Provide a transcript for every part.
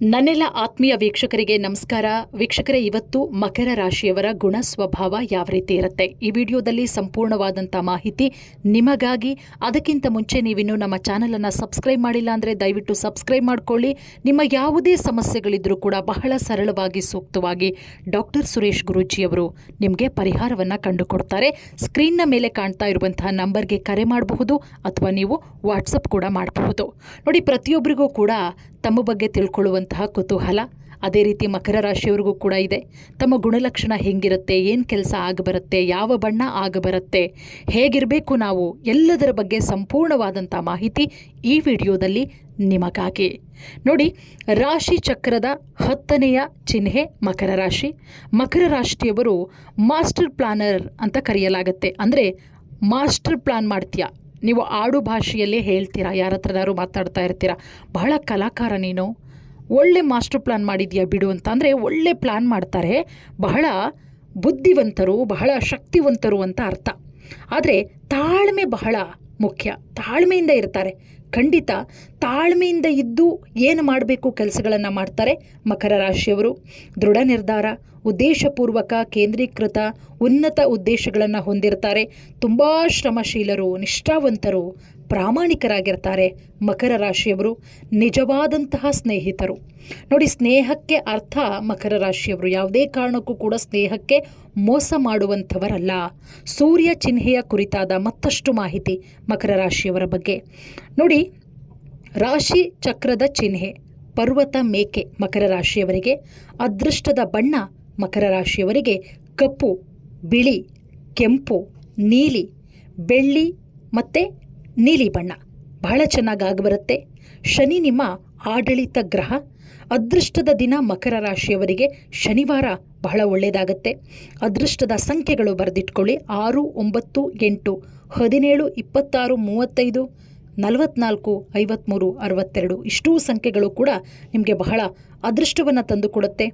ನನ್ನೆಲ್ಲ ಆತ್ಮೀಯ ವೀಕ್ಷಕರಿಗೆ ನಮಸ್ಕಾರ. ವೀಕ್ಷಕರೇ, ಇವತ್ತು ಮಕರ ರಾಶಿಯವರ ಗುಣ ಸ್ವಭಾವ ಯಾವ ರೀತಿ ಇರುತ್ತೆ? ಈ ವಿಡಿಯೋದಲ್ಲಿ ಸಂಪೂರ್ಣವಾದಂಥ ಮಾಹಿತಿ ನಿಮಗಾಗಿ. ಅದಕ್ಕಿಂತ ಮುಂಚೆ ನೀವಿನ್ನೂ ನಮ್ಮ ಚಾನಲನ್ನು ಸಬ್ಸ್ಕ್ರೈಬ್ ಮಾಡಿಲ್ಲ ಅಂದರೆ ದಯವಿಟ್ಟು ಸಬ್ಸ್ಕ್ರೈಬ್ ಮಾಡ್ಕೊಳ್ಳಿ. ನಿಮ್ಮ ಯಾವುದೇ ಸಮಸ್ಯೆಗಳಿದ್ರೂ ಕೂಡ ಬಹಳ ಸರಳವಾಗಿ, ಸೂಕ್ತವಾಗಿ ಡಾಕ್ಟರ್ ಸುರೇಶ್ ಗುರೂಜಿಯವರು ನಿಮಗೆ ಪರಿಹಾರವನ್ನು ಕಂಡುಕೊಡ್ತಾರೆ. ಸ್ಕ್ರೀನ್ನ ಮೇಲೆ ಕಾಣ್ತಾ ಇರುವಂತಹ ನಂಬರ್ಗೆ ಕರೆ ಮಾಡಬಹುದು ಅಥವಾ ನೀವು ವಾಟ್ಸಪ್ ಕೂಡ ಮಾಡಬಹುದು. ನೋಡಿ, ಪ್ರತಿಯೊಬ್ಬರಿಗೂ ಕೂಡ ತಮ್ಮ ಬಗ್ಗೆ ತಿಳ್ಕೊಳ್ಳುವಂತಹ ಕುತೂಹಲ. ಅದೇ ರೀತಿ ಮಕರ ರಾಶಿಯವರಿಗೂ ಕೂಡ ಇದೆ. ತಮ್ಮ ಗುಣಲಕ್ಷಣ ಹೆಂಗಿರುತ್ತೆ? ಏನು ಕೆಲಸ ಆಗಬರುತ್ತೆ? ಯಾವ ಬಣ್ಣ ಆಗಬರುತ್ತೆ? ಹೇಗಿರಬೇಕು ನಾವು? ಎಲ್ಲದರ ಬಗ್ಗೆ ಸಂಪೂರ್ಣವಾದಂಥ ಮಾಹಿತಿ ಈ ವಿಡಿಯೋದಲ್ಲಿ ನಿಮಗಾಗಿ. ನೋಡಿ, ರಾಶಿ ಚಕ್ರದ ಹತ್ತನೆಯ ಚಿಹ್ನೆ ಮಕರ ರಾಶಿ. ಮಕರ ರಾಶಿಯವರು ಮಾಸ್ಟರ್ ಪ್ಲಾನರ್ ಅಂತ ಕರೆಯಲಾಗುತ್ತೆ. ಅಂದರೆ ಮಾಸ್ಟರ್ ಪ್ಲಾನ್ ಮಾಡ್ತೀಯಾ. ನೀವು ಆಡು ಭಾಷೆಯಲ್ಲೇ ಹೇಳ್ತೀರಾ? ಯಾರ ಮಾತಾಡ್ತಾ ಇರ್ತೀರಾ? ಬಹಳ ಕಲಾಕಾರ ನೀನು. ಒಳ್ಳೆ ಮಾಸ್ಟರ್ ಪ್ಲಾನ್ ಮಾಡಿದ್ಯಾ ಬಿಡು ಅಂತ ಅಂದರೆ ಒಳ್ಳೆ ಪ್ಲಾನ್ ಮಾಡ್ತಾರೆ. ಬಹಳ ಬುದ್ಧಿವಂತರು, ಬಹಳ ಶಕ್ತಿವಂತರು ಅಂತ ಅರ್ಥ. ಆದರೆ ತಾಳ್ಮೆ ಬಹಳ ಮುಖ್ಯ. ತಾಳ್ಮೆಯಿಂದ ಇರ್ತಾರೆ. ಖಂಡಿತ ತಾಳ್ಮೆಯಿಂದ ಇದ್ದು ಏನು ಮಾಡಬೇಕು ಕೆಲಸಗಳನ್ನು ಮಾಡ್ತಾರೆ ಮಕರ ರಾಶಿಯವರು. ದೃಢ ನಿರ್ಧಾರ, ಉದ್ದೇಶಪೂರ್ವಕ, ಕೇಂದ್ರೀಕೃತ, ಉನ್ನತ ಉದ್ದೇಶಗಳನ್ನು ಹೊಂದಿರ್ತಾರೆ. ತುಂಬ ಶ್ರಮಶೀಲರು, ನಿಷ್ಠಾವಂತರು ಪ್ರಾಮಾಣಿಕರಾಗಿರ್ತಾರೆ ಮಕರ ರಾಶಿಯವರು, ನಿಜವಾದಂತಹ ಸ್ನೇಹಿತರು. ನೋಡಿ, ಸ್ನೇಹಕ್ಕೆ ಅರ್ಥ ಮಕರ ರಾಶಿಯವರು. ಯಾವುದೇ ಕಾರಣಕ್ಕೂ ಕೂಡ ಸ್ನೇಹಕ್ಕೆ ಮೋಸ ಮಾಡುವಂಥವರಲ್ಲ. ಸೂರ್ಯ ಚಿಹ್ನೆಯ ಕುರಿತಾದ ಮತ್ತಷ್ಟು ಮಾಹಿತಿ ಮಕರ ರಾಶಿಯವರ ಬಗ್ಗೆ. ನೋಡಿ, ರಾಶಿ ಚಕ್ರದ ಚಿಹ್ನೆ, ಪರ್ವತ ಮೇಕೆ ಮಕರ ರಾಶಿಯವರಿಗೆ, ಅದೃಷ್ಟದ ಬಣ್ಣ ಮಕರ ರಾಶಿಯವರಿಗೆ, ಕಪ್ಪು, ಬಿಳಿ, ಕೆಂಪು, ನೀಲಿ, ಬೆಳ್ಳಿ ಮತ್ತು ನೀಲಿ ಬಣ್ಣ. ಬಹಳ ಚೆನ್ನಾಗಿ ಆಗಬರುತ್ತೆ. ಶನಿ ನಿಮ್ಮ ಆಡಳಿತ ಗ್ರಹ. ಅದೃಷ್ಟದ ದಿನ ಮಕರ ರಾಶಿಯವರಿಗೆ ಶನಿವಾರ ಬಹಳ ಒಳ್ಳೆಯದಾಗತ್ತೆ ಅದೃಷ್ಟದ ಸಂಖ್ಯೆಗಳು ಬರೆದಿಟ್ಕೊಳ್ಳಿ. ಆರು, ಒಂಬತ್ತು, ಎಂಟು, ಹದಿನೇಳು, ಇಪ್ಪತ್ತಾರು, ಮೂವತ್ತೈದು, ನಲವತ್ನಾಲ್ಕು ಐವತ್ತ್ಮೂರು ಅರವತ್ತೆರಡು ಇಷ್ಟೂ ಸಂಖ್ಯೆಗಳು ಕೂಡ ನಿಮಗೆ ಬಹಳ ಅದೃಷ್ಟವನ್ನು ತಂದುಕೊಡುತ್ತೆ.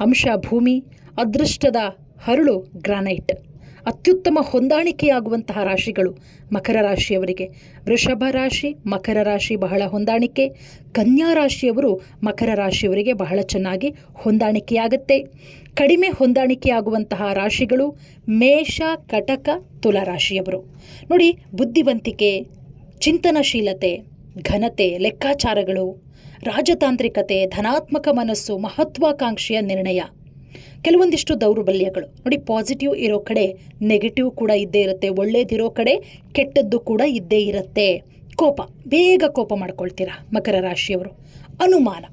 ಅಂಶ ಭೂಮಿ, ಅದೃಷ್ಟದ ಹರಳು ಗ್ರಾನೈಟ್. ಅತ್ಯುತ್ತಮ ಹೊಂದಾಣಿಕೆಯಾಗುವಂತಹ ರಾಶಿಗಳು ಮಕರ ರಾಶಿಯವರಿಗೆ. ವೃಷಭ ರಾಶಿ ಮಕರ ರಾಶಿ ಬಹಳ ಹೊಂದಾಣಿಕೆ. ಕನ್ಯಾ ರಾಶಿಯವರು ಮಕರ ರಾಶಿಯವರಿಗೆ ಬಹಳ ಚೆನ್ನಾಗಿ ಹೊಂದಾಣಿಕೆಯಾಗುತ್ತೆ. ಕಡಿಮೆ ಹೊಂದಾಣಿಕೆಯಾಗುವಂತಹ ರಾಶಿಗಳು ಮೇಷ, ಕಟಕ, ತುಲಾ ರಾಶಿಯವರು. ನೋಡಿ, ಬುದ್ಧಿವಂತಿಕೆ, ಚಿಂತನಶೀಲತೆ, ಘನತೆ, ಲೆಕ್ಕಾಚಾರಗಳು, ರಾಜತಾಂತ್ರಿಕತೆ, ಧನಾತ್ಮಕ ಮನಸ್ಸು, ಮಹತ್ವಾಕಾಂಕ್ಷೆಯ ನಿರ್ಣಯ. ಕೆಲವೊಂದಿಷ್ಟು ದೌರ್ಬಲ್ಯಗಳು. ನೋಡಿ ಪಾಸಿಟಿವ್ ಇರೋ ಕಡೆ ನೆಗೆಟಿವ್ ಕೂಡ ಇದ್ದೇ ಇರುತ್ತೆ. ಒಳ್ಳೇದಿರೋ ಕಡೆ ಕೆಟ್ಟದ್ದು ಕೂಡ ಇದ್ದೇ ಇರುತ್ತೆ. ಕೋಪ. ಬೇಗ ಕೋಪ ಮಾಡ್ಕೊಳ್ತೀರಾ ಮಕರ ರಾಶಿಯವರು? ಅನುಮಾನ.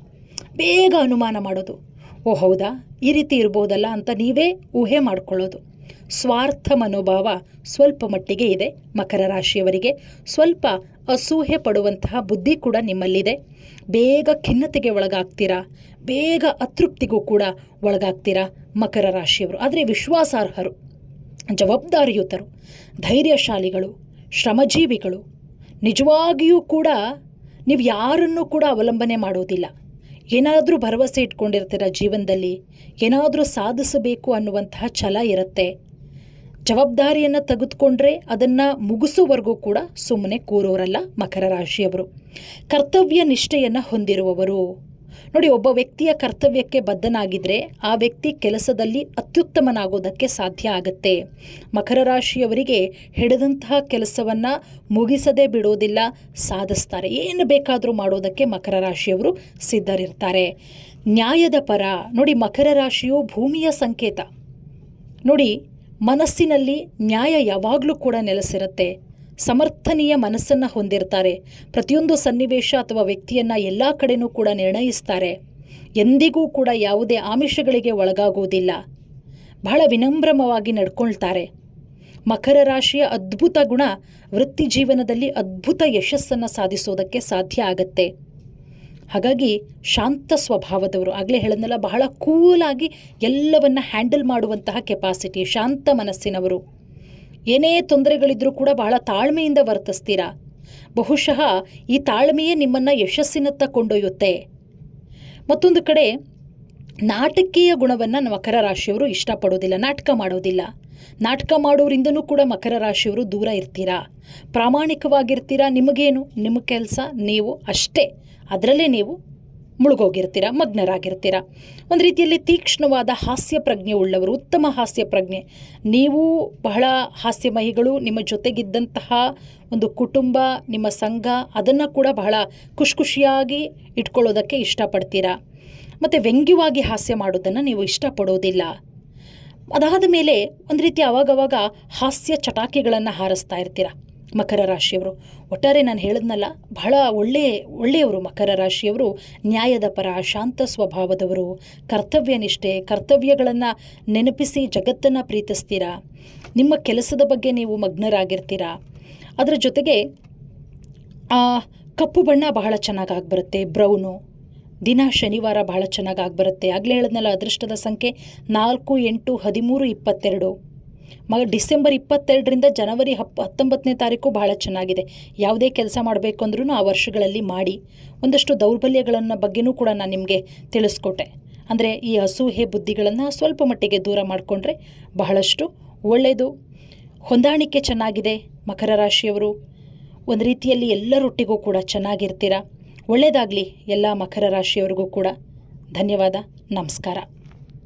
ಬೇಗ ಅನುಮಾನ ಮಾಡೋದು. ಓ ಹೌದಾ? ಈ ರೀತಿ ಇರ್ಬೋದಲ್ಲ ಅಂತ ನೀವೇ ಊಹೆ ಮಾಡ್ಕೊಳ್ಳೋದು. ಸ್ವಾರ್ಥ ಮನೋಭಾವ ಸ್ವಲ್ಪ ಮಟ್ಟಿಗೆ ಇದೆ. ಮಕರ ರಾಶಿಯವರಿಗೆ ಸ್ವಲ್ಪ ಅಸೂಹೆ ಪಡುವಂತಹ ಬುದ್ಧಿ ಕೂಡ ನಿಮ್ಮಲ್ಲಿದೆ. ಬೇಗ ಖಿನ್ನತೆಗೆ ಒಳಗಾಗ್ತೀರಾ? ಬೇಗ ಅತೃಪ್ತಿಗೂ ಕೂಡ ಒಳಗಾಗ್ತೀರಾ ಮಕರ ರಾಶಿಯವರು? ಆದರೆ ವಿಶ್ವಾಸಾರ್ಹರು, ಜವಾಬ್ದಾರಿಯುತರು, ಧೈರ್ಯಶಾಲಿಗಳು, ಶ್ರಮಜೀವಿಗಳು ನಿಜವಾಗಿಯೂ ಕೂಡ ನೀವು ಯಾರನ್ನೂ ಕೂಡ ಅವಲಂಬನೆ ಮಾಡೋದಿಲ್ಲ. ಏನಾದರೂ ಭರವಸೆ ಇಟ್ಕೊಂಡಿರ್ತೀರ ಜೀವನದಲ್ಲಿ? ಏನಾದರೂ ಸಾಧಿಸಬೇಕು ಅನ್ನುವಂತಹ ಛಲ ಇರುತ್ತೆ. ಜವಾಬ್ದಾರಿಯನ್ನು ತೆಗೆದುಕೊಂಡ್ರೆ ಅದನ್ನು ಮುಗಿಸುವವರೆಗೂ ಕೂಡ ಸುಮ್ಮನೆ ಕೂರೋರಲ್ಲ ಮಕರ ರಾಶಿಯವರು. ಕರ್ತವ್ಯ ನಿಷ್ಠೆಯನ್ನು ಹೊಂದಿರುವವರು. ನೋಡಿ, ಒಬ್ಬ ವ್ಯಕ್ತಿಯ ಕರ್ತವ್ಯಕ್ಕೆ ಬದ್ಧನಾಗಿದ್ದರೆ ಆ ವ್ಯಕ್ತಿ ಕೆಲಸದಲ್ಲಿ ಅತ್ಯುತ್ತಮನಾಗೋದಕ್ಕೆ ಸಾಧ್ಯ ಆಗುತ್ತೆ. ಮಕರ ರಾಶಿಯವರಿಗೆ ಹಿಡಿದಂತಹ ಕೆಲಸವನ್ನು ಮುಗಿಸದೆ ಬಿಡೋದಿಲ್ಲ, ಸಾಧಿಸ್ತಾರೆ. ಏನು ಬೇಕಾದರೂ ಮಾಡೋದಕ್ಕೆ ಮಕರ ರಾಶಿಯವರು ಸಿದ್ಧರಿರ್ತಾರೆ. ನ್ಯಾಯದ ಪರ, ನೋಡಿ, ಮಕರ ರಾಶಿಯು ಭೂಮಿಯ ಸಂಕೇತ. ನೋಡಿ, ಮನಸ್ಸಿನಲ್ಲಿ ನ್ಯಾಯ ಯಾವಾಗಲೂ ಕೂಡ ನೆಲೆಸಿರುತ್ತೆ. ಸಮರ್ಥನೀಯ ಮನಸ್ಸನ್ನು ಹೊಂದಿರ್ತಾರೆ. ಪ್ರತಿಯೊಂದು ಸನ್ನಿವೇಶ ಅಥವಾ ವ್ಯಕ್ತಿಯನ್ನು ಎಲ್ಲ ಕಡೆನೂ ಕೂಡ ನಿರ್ಣಯಿಸ್ತಾರೆ. ಎಂದಿಗೂ ಕೂಡ ಯಾವುದೇ ಆಮಿಷಗಳಿಗೆ ಒಳಗಾಗುವುದಿಲ್ಲ. ಬಹಳ ವಿನಮ್ರಮವಾಗಿ ನಡ್ಕೊಳ್ತಾರೆ. ಮಕರ ರಾಶಿಯ ಅದ್ಭುತ ಗುಣ ವೃತ್ತಿ ಜೀವನದಲ್ಲಿ ಅದ್ಭುತ ಯಶಸ್ಸನ್ನು ಸಾಧಿಸೋದಕ್ಕೆ ಸಾಧ್ಯ ಆಗತ್ತೆ. ಹಾಗಾಗಿ ಶಾಂತ ಸ್ವಭಾವದವರು, ಆಗಲೇ ಹೇಳದ್ನೆಲ್ಲ ಬಹಳ ಕೂಲಾಗಿ ಎಲ್ಲವನ್ನ ಹ್ಯಾಂಡಲ್ ಮಾಡುವಂತಹ ಕೆಪಾಸಿಟಿ, ಶಾಂತ ಮನಸ್ಸಿನವರು. ಏನೇ ತೊಂದರೆಗಳಿದ್ರೂ ಕೂಡ ಬಹಳ ತಾಳ್ಮೆಯಿಂದ ವರ್ತಿಸ್ತೀರಾ? ಬಹುಶಃ ಈ ತಾಳ್ಮೆಯೇ ನಿಮ್ಮನ್ನು ಯಶಸ್ಸಿನತ್ತ ಕೊಂಡೊಯ್ಯುತ್ತೆ. ಮತ್ತೊಂದು ಕಡೆ, ನಾಟಕೀಯ ಗುಣವನ್ನು ಮಕರ ರಾಶಿಯವರು ಇಷ್ಟಪಡೋದಿಲ್ಲ, ನಾಟಕ ಮಾಡೋದಿಲ್ಲ. ನಾಟಕ ಮಾಡೋರಿಂದನೂ ಕೂಡ ಮಕರ ರಾಶಿಯವರು ದೂರ ಇರ್ತೀರಾ? ಪ್ರಾಮಾಣಿಕವಾಗಿರ್ತೀರಾ? ನಿಮಗೇನು? ನಿಮ್ಮ ಕೆಲಸ? ನೀವು? ಅಷ್ಟೇ. ಅದರಲ್ಲೇ ನೀವು ಮುಳುಗೋಗಿರ್ತೀರ, ಮಗ್ನರಾಗಿರ್ತೀರ? ಒಂದು ರೀತಿಯಲ್ಲಿ ತೀಕ್ಷ್ಣವಾದ ಹಾಸ್ಯ ಪ್ರಜ್ಞೆ ಉಳ್ಳವರು, ಉತ್ತಮ ಹಾಸ್ಯ ಪ್ರಜ್ಞೆ ನೀವು ಬಹಳ ಹಾಸ್ಯಮಯಿಗಳು, ನಿಮ್ಮ ಜೊತೆಗಿದ್ದಂತಹ ಒಂದು ಕುಟುಂಬ, ನಿಮ್ಮ ಸಂಘ, ಅದನ್ನು ಕೂಡ ಬಹಳ ಖುಷಿ ಖುಷಿಯಾಗಿ ಇಟ್ಕೊಳ್ಳೋದಕ್ಕೆ ಇಷ್ಟಪಡ್ತೀರಾ? ಮತ್ತು ವ್ಯಂಗ್ಯವಾಗಿ ಹಾಸ್ಯ ಮಾಡೋದನ್ನು ನೀವು ಇಷ್ಟಪಡೋದಿಲ್ಲ. ಅದಾದ ಮೇಲೆ ಒಂದು ರೀತಿ ಅವಾಗವಾಗ ಹಾಸ್ಯ ಚಟಾಕಿಗಳನ್ನು ಹಾರಿಸ್ತಾ ಇರ್ತೀರ? ಮಕರ ರಾಶಿಯವರು. ಒಟ್ಟಾರೆ ನಾನು ಹೇಳಿದ್ನಲ್ಲ, ಬಹಳ ಒಳ್ಳೆ, ಒಳ್ಳೆಯವರು ಮಕರ ರಾಶಿಯವರು, ನ್ಯಾಯದ ಪರ, ಶಾಂತ ಸ್ವಭಾವದವರು. ಕರ್ತವ್ಯ ನಿಷ್ಠೆ, ಕರ್ತವ್ಯಗಳನ್ನು ನೆನಪಿಸಿ ಜಗತ್ತನ್ನು ಪ್ರೀತಿಸ್ತೀರಾ? ನಿಮ್ಮ ಕೆಲಸದ ಬಗ್ಗೆ ನೀವು ಮಗ್ನರಾಗಿರ್ತೀರಾ? ಅದರ ಜೊತೆಗೆ, ಆ, ಕಪ್ಪು ಬಣ್ಣ ಬಹಳ ಚೆನ್ನಾಗಿ ಆಗಿಬರುತ್ತೆ, ಬ್ರೌನು. ದಿನ ಶನಿವಾರ ಬಹಳ ಚೆನ್ನಾಗಿ ಆಗಿಬರುತ್ತೆ. ಆಗಲೇ ಹೇಳಿದ್ನಲ್ಲ, ಅದೃಷ್ಟದ ಸಂಖ್ಯೆ ನಾಲ್ಕು ಎಂಟು ಹದಿಮೂರು ಇಪ್ಪತ್ತೆರಡು. ಮ ಡಿಸೆಂಬರ್ ಇಪ್ಪತ್ತೆರಡರಿಂದ ಜನವರಿ ಹಪ್ ಹತ್ತೊಂಬತ್ತನೇ ತಾರೀಕು ಬಹಳ ಚೆನ್ನಾಗಿದೆ. ಯಾವುದೇ ಕೆಲಸ ಮಾಡಬೇಕು ಅಂದ್ರೂ ಆ ವರ್ಷಗಳಲ್ಲಿ ಮಾಡಿ. ಒಂದಷ್ಟು ದೌರ್ಬಲ್ಯಗಳನ್ನು ಬಗ್ಗೆನೂ ಕೂಡ ನಾನು ನಿಮಗೆ ತಿಳಿಸ್ಕೊಟ್ಟೆ. ಅಂದರೆ ಈ ಅಸೂಹೆ ಬುದ್ಧಿಗಳನ್ನು ಸ್ವಲ್ಪ ಮಟ್ಟಿಗೆ ದೂರ ಮಾಡಿಕೊಂಡ್ರೆ ಬಹಳಷ್ಟು ಒಳ್ಳೆಯದು ಹೊಂದಾಣಿಕೆ ಚೆನ್ನಾಗಿದೆ ಮಕರ ರಾಶಿಯವರು. ಒಂದು ರೀತಿಯಲ್ಲಿ ಎಲ್ಲರೊಟ್ಟಿಗೂ ಕೂಡ ಚೆನ್ನಾಗಿರ್ತೀರ? ಒಳ್ಳೆಯದಾಗಲಿ ಎಲ್ಲ ಮಕರ ರಾಶಿಯವರಿಗೂ ಕೂಡ. ಧನ್ಯವಾದ, ನಮಸ್ಕಾರ.